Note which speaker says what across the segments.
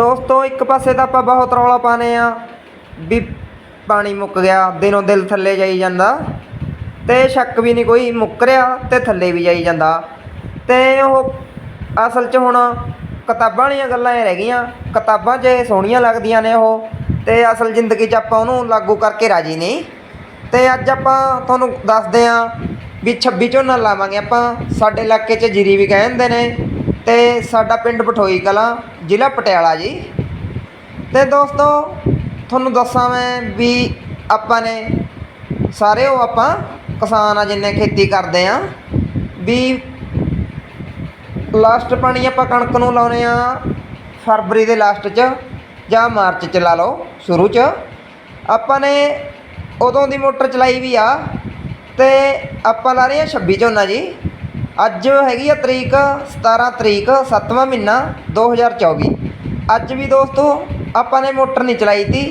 Speaker 1: ਦੋਸਤੋ, ਇੱਕ ਪਾਸੇ ਤਾਂ ਆਪਾਂ ਬਹੁਤ ਰੌਲਾ ਪਾਨੇ ਆ ਵੀ ਪਾਣੀ ਮੁੱਕ ਗਿਆ, ਦਿਨੋਂ ਦਿਲ ਥੱਲੇ ਜਾਈ ਜਾਂਦਾ ਤੇ ਸ਼ੱਕ ਵੀ ਨਹੀਂ ਕੋਈ ਮੁੱਕ ਰਿਹਾ ਤੇ ਥੱਲੇ ਵੀ ਜਾਈ ਜਾਂਦਾ। ਤੇ ਉਹ ਅਸਲ 'ਚ ਹੁਣ ਕਿਤਾਬਾਂ ਵਾਲੀਆਂ ਗੱਲਾਂ ਇਹ ਰਹਿ ਗਈਆਂ, ਕਿਤਾਬਾਂ 'ਚ ਸੋਹਣੀਆਂ ਲੱਗਦੀਆਂ ਨੇ ਉਹ ਤੇ ਅਸਲ ਜ਼ਿੰਦਗੀ 'ਚ ਆਪਾਂ ਉਹਨੂੰ ਲਾਗੂ ਕਰਕੇ ਰਾਜੀ ਨਹੀਂ। ਤੇ ਅੱਜ ਆਪਾਂ ਤੁਹਾਨੂੰ ਦੱਸਦੇ ਆਂ ਵੀ 26 ਝੋਨਾ ਲਾਵਾਂਗੇ ਆਪਾਂ, ਸਾਡੇ ਇਲਾਕੇ 'ਚ ਜੀਰੀ ਵੀ ਕਹਿੰਦੇ ਨੇ ਤੇ ਸਾਡਾ ਪਿੰਡ ਬਠੋਈ ਕਲਾਂ, ਜ਼ਿਲ੍ਹਾ ਪਟਿਆਲਾ ਜੀ। ਤੇ ਦੋਸਤੋ, ਤੁਹਾਨੂੰ ਦੱਸਾਂ ਮੈਂ ਵੀ ਆਪਾਂ ਨੇ ਸਾਰੇ ਉਹ ਆਪਾਂ ਕਿਸਾਨ ਆ ਜਿੰਨੇ ਖੇਤੀ ਕਰਦੇ ਆ, ਵੀ ਲਾਸਟ ਪਾਣੀ ਆਪਾਂ ਕਣਕ ਨੂੰ ਲਾਉਨੇ ਆ, ਫਰਵਰੀ ਦੇ ਲਾਸਟ 'ਚ ਜਾਂ ਮਾਰਚ 'ਚ ਲਾ ਲਓ, ਸ਼ੁਰੂ 'ਚ। ਆਪਾਂ ਨੇ ਉਦੋਂ ਦੀ ਮੋਟਰ ਚਲਾਈ ਵੀ ਆ, ਤੇ ਆਪਾਂ ਲਾ ਰਹੇ ਆ 26 ਝੋਨਾ ਜੀ। ਅੱਜ ਹੈਗੀ ਆ ਤਰੀਕ 17 ਤਰੀਕ 7ਵਾਂ ਮਹੀਨਾ 2024 ਅੱਜ ਵੀ ਦੋਸਤੋ, ਆਪਾਂ ਨੇ ਮੋਟਰ ਨਹੀਂ ਚਲਾਈ ਤੀ।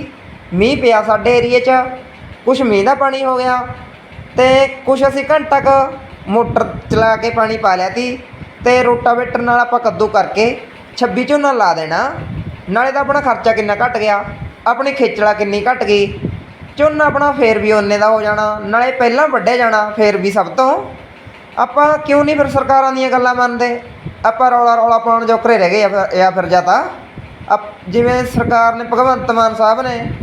Speaker 1: ਮੀਂਹ ਪਿਆ ਸਾਡੇ ਏਰੀਏ 'ਚ। ਕੁਝ ਮੀਂਹ ਦਾ ਪਾਣੀ ਹੋ ਗਿਆ ਤੇ ਕੁਝ ਅਸੀਂ ਘੰਟਾ ਕੁ ਮੋਟਰ ਚਲਾ ਕੇ ਪਾਣੀ ਪਾ ਲਿਆ ਤੀ ਤੇ ਰੋਟਾਵੇਟਰ ਨਾਲ ਆਪਾਂ ਕੱਦੂ ਕਰਕੇ 26 ਝੋਨਾ ਲਾ ਦੇਣਾ। ਨਾਲੇ ਤਾਂ ਆਪਣਾ ਖਰਚਾ ਕਿੰਨਾ ਘਟ ਗਿਆ। ਆਪਣੀ ਖੇਚਲਾ ਕਿੰਨੀ ਘਟ ਗਈ। ਝੋਨਾ ਆਪਣਾ ਫੇਰ ਵੀ ਓਨੇ ਦਾ ਹੋ ਜਾਣਾ। ਨਾਲੇ ਪਹਿਲਾਂ ਵੱਢਿਆ ਜਾਣਾ, ਫੇਰ ਵੀ ਸਭ ਤੋਂ। ਆਪਾਂ ਕਿਉਂ ਨਹੀਂ ਫਿਰ ਸਰਕਾਰਾਂ ਦੀਆਂ ਗੱਲਾਂ ਮੰਨਦੇ? ਆਪਾਂ ਰੌਲਾ ਰੌਲਾ ਪਾਉਣ ਜੋਕਰੇ ਰਹਿ ਗਏ ਆ ਫਿਰ- ਜਾਂ ਫਿਰ ਜਾਂ ਤਾਂ। ਅਪ- ਜਿਵੇਂ ਸਰਕਾਰ ਨੇ ਭਗਵੰਤ ਮਾਨ ਸਾਹਿਬ ਨੇ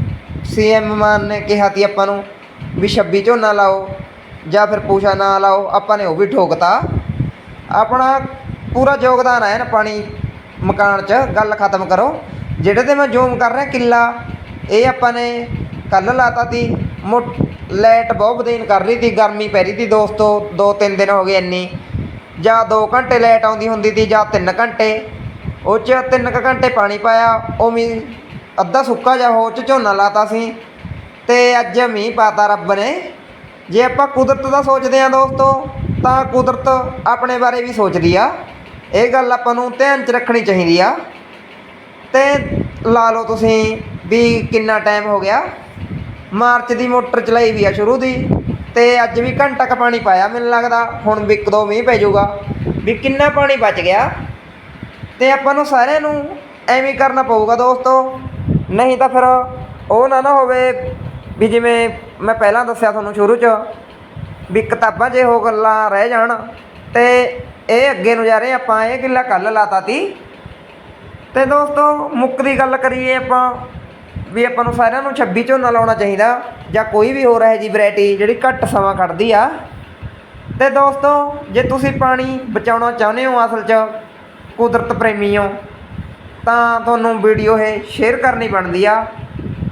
Speaker 1: ਸੀਐਮ ਮਾਨ ਨੇ ਕਿਹਾ ਤੀ ਆਪਾਂ ਨੂੰ ਵੀ 26 ਝੋਨਾ ਲਾਓ, ਜਾਂ ਫਿਰ ਪੂਸ਼ਾ ਨਾ ਲਾਓ, ਆਪਾਂ ਨੇ ਉਹ ਵੀ ਠੋਕਤਾ। ਆਪਣਾ ਪੂਰਾ ਯੋਗਦਾਨ ਹੈ ਨਾ ਪਾਣੀ ਮਕਾਨ 'ਚ, ਗੱਲ ਖਤਮ ਕਰੋ। ਜਿਹੜੇ ਤੇ ਮੈਂ ਜ਼ੂਮ ਕਰ ਰਿਹਾ, ਕਿੱਲਾ, ਇਹ ਆਪਾਂ ਨੇ ਕੱਲ ਲਾਤਾ ਤੀ ਮੋ ਲਾਈਟ ਬਹੁਤ ਬਦੇਨ ਕਰ ਰਹੀ ਤੀ ਗਰਮੀ ਪੈ ਰਹੀ ਤੀ ਦੋਸਤੋ, ਦੋ ਤਿੰਨ ਦਿਨ ਹੋ ਗਏ ਇੰਨੀ। ਜਾਂ 2 ਘੰਟੇ ਲਾਈਟ ਆਉਂਦੀ ਹੁੰਦੀ ਤੀ ਜਾਂ 3 ਘੰਟੇ। ਉਹ 'ਚ 3 ਘੰਟੇ ਪਾਣੀ ਪਾਇਆ ਉਹ ਵੀ ਅੱਧਾ ਸੁੱਕਾ ਜਿਹਾ ਹੋ 'ਚ ਝੋਨਾ ਲਾਤਾ ਸੀ। ਤੇ ਅੱਜ ਮੀਂਹ ਪਾਤਾ ਰੱਬ ਨੇ। ਜੇ ਆਪਾਂ ਕੁਦਰਤ ਦਾ ਸੋਚਦੇ ਆ ਦੋਸਤੋ, ਤਾਂ ਕੁਦਰਤ ਆਪਣੇ ਬਾਰੇ ਵੀ ਸੋਚਦੀ ਆ। ਇਹ ਗੱਲ ਆਪਾਂ ਨੂੰ ਧਿਆਨ 'ਚ ਰੱਖਣੀ ਚਾਹੀਦੀ ਆ। ਤੇ ਲਾ ਲਓ ਤੁਸੀਂ ਵੀ ਕਿੰਨਾ ਟਾਈਮ ਹੋ ਗਿਆ। ਮਾਰਚ ਦੀ ਮੋਟਰ ਚਲਾਈ ਵੀ ਆ ਸ਼ੁਰੂ ਦੀ ਤੇ ਅੱਜ ਵੀ ਘੰਟਾ ਕ ਪਾਣੀ ਪਾਇਆ ਮੈਨੂੰ ਲੱਗਦਾ, ਹੁਣ ਵੀ ਇੱਕ ਦੋ ਮੀਂਹ ਪੈ ਜਾਊਗਾ। ਵੀ ਕਿੰਨਾ ਪਾਣੀ ਬਚ ਗਿਆ? ਤੇ ਆਪਾਂ ਨੂੰ ਸਾਰਿਆਂ ਨੂੰ ਐਵੇਂ ਕਰਨਾ ਪਊਗਾ ਦੋਸਤੋ। ਨਹੀਂ ਤਾਂ ਫਿਰ ਉਹ ਨਾ ਨਾ ਹੋਵੇ ਵੀ ਜਿਵੇਂ ਮੈਂ ਪਹਿਲਾਂ ਦੱਸਿਆ ਤੁਹਾਨੂੰ ਸ਼ੁਰੂ 'ਚ, ਵੀ ਕਿਤਾਬਾਂ 'ਚ ਉਹ ਗੱਲਾਂ ਰਹਿ ਜਾਣ ਤੇ ਇਹ ਅੱਗੇ ਨੂੰ ਜਾ ਰਹੇ ਆਪਾਂ ਇਹ ਕਿੱਲਾ ਕੱਲ ਲਾਤਾ ਤੀ। ਤੇ ਦੋਸਤੋ, ਮੁੱਕ ਦੀ ਗੱਲ ਕਰੀਏ ਆਪਾਂ ਵੀ ਆਪਾਂ ਨੂੰ ਸਾਰਿਆਂ ਨੂੰ 26 ਝੋਨਾ ਲਾਉਣਾ ਚਾਹੀਦਾ ਜਾਂ ਕੋਈ ਵੀ ਹੋਰ ਹੈ ਜੀ ਵੈਰਾਈਟੀ ਜਿਹੜੀ ਘੱਟ ਸਮਾਂ ਕੱਢਦੀ ਆ। ਤੇ ਦੋਸਤੋ, ਜੇ ਤੁਸੀਂ ਪਾਣੀ ਬਚਾਉਣਾ ਚਾਹੁੰਦੇ ਹੋ ਅਸਲ 'ਚ, ਕੁਦਰਤ ਪ੍ਰੇਮੀ ਹੋ, ਤਾਂ ਤੁਹਾਨੂੰ ਵੀਡੀਓ ਇਹ ਸ਼ੇਅਰ ਕਰਨੀ ਬਣਦੀ ਆ।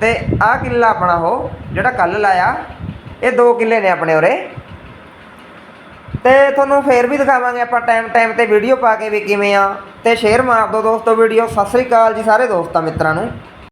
Speaker 1: ਤੇ ਆਹ ਕਿੱਲਾ ਆਪਣਾ ਉਹ, ਜਿਹੜਾ ਕੱਲ ਲਾਇਆ, ਇਹ ਦੋ ਕਿੱਲੇ ਨੇ ਆਪਣੇ ਉਰੇ। ਤੇ ਤੁਹਾਨੂੰ ਫੇਰ ਵੀ ਦਿਖਾਵਾਂਗੇ ਆਪਾਂ ਟਾਈਮ ਟਾਈਮ ਤੇ ਵੀਡੀਓ ਪਾ ਕੇ ਵੀ ਕਿਵੇਂ ਆ। ਤੇ ਸ਼ੇਅਰ ਮਾਰ ਦਿਓ ਦੋਸਤੋ ਵੀਡੀਓ। ਸਤਿ ਸ੍ਰੀ ਅਕਾਲ ਜੀ ਸਾਰੇ ਦੋਸਤਾਂ ਮਿੱਤਰਾਂ ਨੂੰ।